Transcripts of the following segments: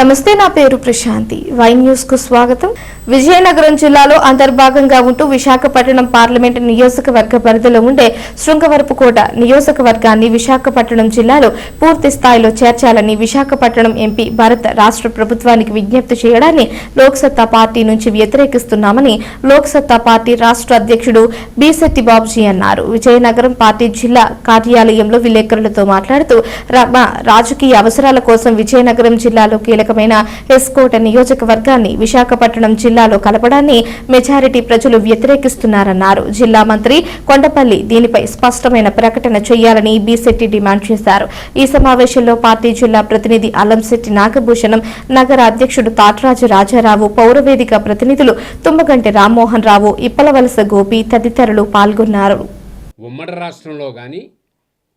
నమస్తే నా పేరు ప్రశాంతి. వై న్యూస్కు స్వాగతం. విజయనగరం జిల్లాలో అంతర్భాగంగా ఉంటూ విశాఖపట్నం పార్లమెంటు నియోజకవర్గ పరిధిలో ఉండే శృంగవరపుకోట నియోజకవర్గాన్ని విశాఖపట్నం జిల్లాలో పూర్తి స్థాయిలో చేర్చాలని విశాఖపట్నం ఎంపీ భరత్ రాష్ట్ర ప్రభుత్వానికి విజ్ఞప్తి చేయడాన్ని లోక్సత్తా పార్టీ నుంచి వ్యతిరేకిస్తున్నామని లోక్సత్తా పార్టీ రాష్ట్ర అధ్యక్షుడు బీసెట్టి బాబుజీ అన్నారు. విజయనగరం పార్టీ జిల్లా కార్యాలయంలో విలేకరులతో మాట్లాడుతూ మా రాజకీయ అవసరాల కోసం విజయనగరం జిల్లాలో కీలక కీలకమైన ఎస్కోట నియోజకవర్గాన్ని విశాఖపట్నం జిల్లాలో కలపడాన్ని మెజారిటీ ప్రజలు వ్యతిరేకిస్తున్నారన్నారు. జిల్లా మంత్రి కొండపల్లి దీనిపై స్పష్టమైన ప్రకటన చేయాలని బీసెట్టి డిమాండ్ చేశారు. ఈ సమావేశంలో పార్టీ జిల్లా ప్రతినిధి అలంశెట్టి నాగభూషణం నగర అధ్యక్షుడు తాట్రాజు రాజారావు పౌరవేదిక ప్రతినిధులు తుమ్మగంటి రామ్మోహన్ రావు ఇప్పలవలస గోపి తదితరులు పాల్గొన్నారు. ఉమ్మడి రాష్ట్రంలో కానీ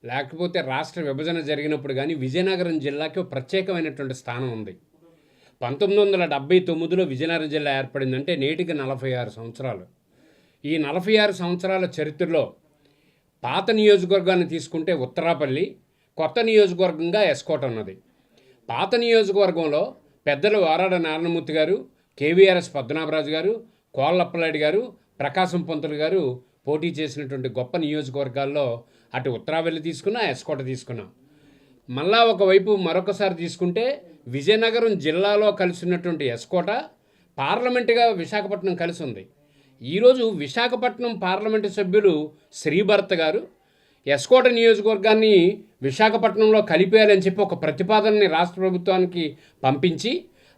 లేకపోతే రాష్ట్ర విభజన జరిగినప్పుడు కానీ విజయనగరం జిల్లాకి ప్రత్యేకమైనటువంటి స్థానం ఉంది. పంతొమ్మిది వందల డెబ్బై తొమ్మిదిలో విజయనగరం జిల్లా ఏర్పడిందంటే నేటికి నలభై ఆరు సంవత్సరాలు. ఈ నలభై ఆరు సంవత్సరాల చరిత్రలో పాత నియోజకవర్గాన్ని తీసుకుంటే ఉత్తరాపల్లి కొత్త నియోజకవర్గంగా ఎస్కోట ఉన్నది. పాత నియోజకవర్గంలో పెద్దలు వారాడ నారాయణమూర్తి గారు కేవీఆర్ఎస్ పద్మనాభరాజు గారు కోళ్ళప్పలాడి గారు ప్రకాశం పంతులు గారు పోటీ చేసినటువంటి గొప్ప నియోజకవర్గాల్లో అటు ఉత్తరావెల్లి తీసుకున్నా ఎస్కోట తీసుకున్నాం. మళ్ళా ఒకవైపు మరొకసారి తీసుకుంటే విజయనగరం జిల్లాలో కలిసినటువంటి ఎస్కోట పార్లమెంటుగా విశాఖపట్నం కలిసి ఉంది ఈరోజు విశాఖపట్నం పార్లమెంటు సభ్యులు శ్రీభరత్ గారు ఎస్కోట నియోజకవర్గాన్ని విశాఖపట్నంలో కలిపేయాలని చెప్పి ఒక ప్రతిపాదనని రాష్ట్ర ప్రభుత్వానికి పంపించి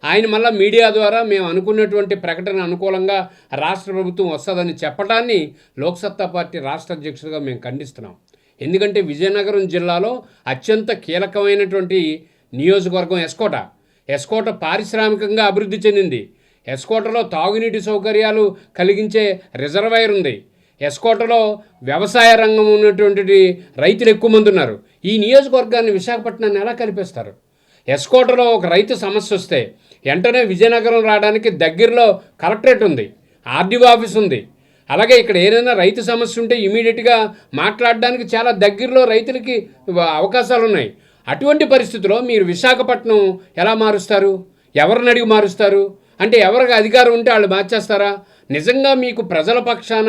ఆయన మళ్ళీ మీడియా ద్వారా మేము అనుకున్నటువంటి ప్రకటన అనుకూలంగా రాష్ట్ర ప్రభుత్వం వస్తుందని చెప్పడాన్ని లోక్సత్తా పార్టీ రాష్ట్ర అధ్యక్షుడిగా మేము ఖండిస్తున్నాం. ఎందుకంటే విజయనగరం జిల్లాలో అత్యంత కీలకమైనటువంటి నియోజకవర్గం ఎస్కోట. ఎస్కోట పారిశ్రామికంగా అభివృద్ధి చెందింది. ఎస్కోటలో తాగునీటి సౌకర్యాలు కలిగించే రిజర్వాయర్ ఉంది. ఎస్కోటలో వ్యవసాయ రంగం ఉన్నటువంటి రైతులు ఎక్కువ మంది ఉన్నారు. ఈ నియోజకవర్గాన్ని విశాఖపట్నాన్ని ఎలా కల్పిస్తారు? ఎస్కోటలో ఒక రైతు సమస్య వస్తే వెంటనే విజయనగరం రావడానికి దగ్గరలో కలెక్టరేట్ ఉంది ఆర్డీఓ ఆఫీస్ ఉంది. అలాగే ఇక్కడ ఏదైనా రైతు సమస్య ఉంటే ఇమీడియట్గా మాట్లాడడానికి చాలా దగ్గరలో రైతులకి అవకాశాలు ఉన్నాయి. అటువంటి పరిస్థితిలో మీరు విశాఖపట్నం ఎలా మారుస్తారు? ఎవరిని అడిగి మారుస్తారు? అంటే ఎవరికి అధికారం ఉంటే వాళ్ళు మార్చేస్తారా? నిజంగా మీకు ప్రజల పక్షాన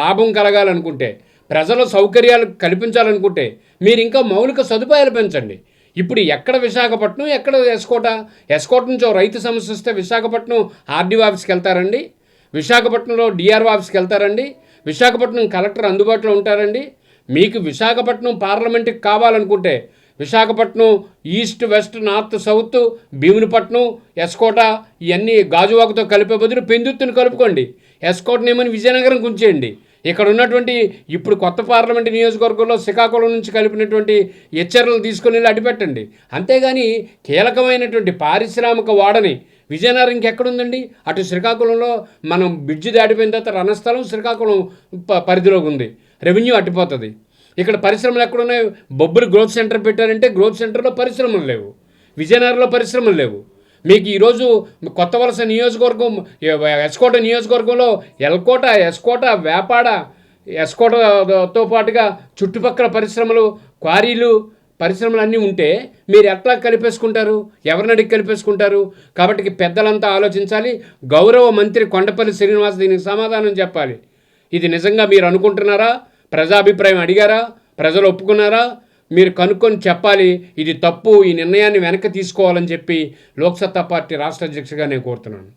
లాభం కలగాలనుకుంటే ప్రజల సౌకర్యాలు కల్పించాలనుకుంటే మీరు ఇంకా మౌలిక సదుపాయాలు పెంచండి. ఇప్పుడు ఎక్కడ విశాఖపట్నం ఎక్కడ ఎస్కోట? ఎస్కోట నుంచి రైతు సమస్య వస్తే విశాఖపట్నం ఆర్డీఓ ఆఫీస్కి వెళ్తారండి. విశాఖపట్నంలో డిఆర్ఓ ఆఫీస్కి వెళ్తారండి. విశాఖపట్నం కలెక్టర్ అందుబాటులో ఉంటారండి. మీకు విశాఖపట్నం పార్లమెంట్కి కావాలనుకుంటే Visakhapatnam east west north south Bheemunipatnam S Kota ఇవన్నీ గాజువాకతో కలిపే బదులు పెందుత్తుని కలుపుకోండి. ఎస్కోటనేమని విజయనగరం ఉంచేయండి ఇక్కడ ఉన్నటువంటి ఇప్పుడు కొత్త పార్లమెంట్ నియోజకవర్గంలో శ్రీకాకుళం నుంచి కలిపినటువంటి హెచ్చరికలు తీసుకుని వెళ్ళి అడిపెట్టండి అంతేగాని కీలకమైనటువంటి పారిశ్రామిక వాడని విజయనగరం ఇంకెక్కడుందండి? అటు శ్రీకాకుళంలో మనం బ్రిడ్జి దాటిపోయిన తర్వాత రణస్థలం శ్రీకాకుళం ప- పరిధిలోకి ఉంది. రెవెన్యూ అట్టిపోతుంది ఇక్కడ పరిశ్రమలు ఎక్కడున్నాయి? బొబ్బరి గ్రోత్ సెంటర్ పెట్టారంటే గ్రోత్ సెంటర్లో పరిశ్రమలు లేవు. విజయనగరంలో పరిశ్రమలు లేవు. మీకు ఈరోజు కొత్త వలస నియోజకవర్గం ఎస్కోట నియోజకవర్గంలో ఎల్కోట ఎస్కోట వేపాడ ఎస్కోటతో పాటుగా చుట్టుపక్కల పరిశ్రమలు క్వారీలు పరిశ్రమలు అన్నీ ఉంటే మీరు ఎట్లా కలిపేసుకుంటారు? ఎవరిని అడిగి కలిపేసుకుంటారు? కాబట్టి పెద్దలంతా ఆలోచించాలి. గౌరవ మంత్రి కొండపల్లి శ్రీనివాస్ దీనికి సమాధానం చెప్పాలి. ఇది నిజంగా మీరు అనుకుంటున్నారా? ప్రజాభిప్రాయం అడిగారా? ప్రజలు ఒప్పుకున్నారా? మీరు కనుక్కొని చెప్పాలి ఇది తప్పు ఈ నిర్ణయాన్ని వెనక్కి తీసుకోవాలని చెప్పి లోక్సత్తా పార్టీ రాష్ట్ర అధ్యక్షుడిగా నేను కోరుతున్నాను.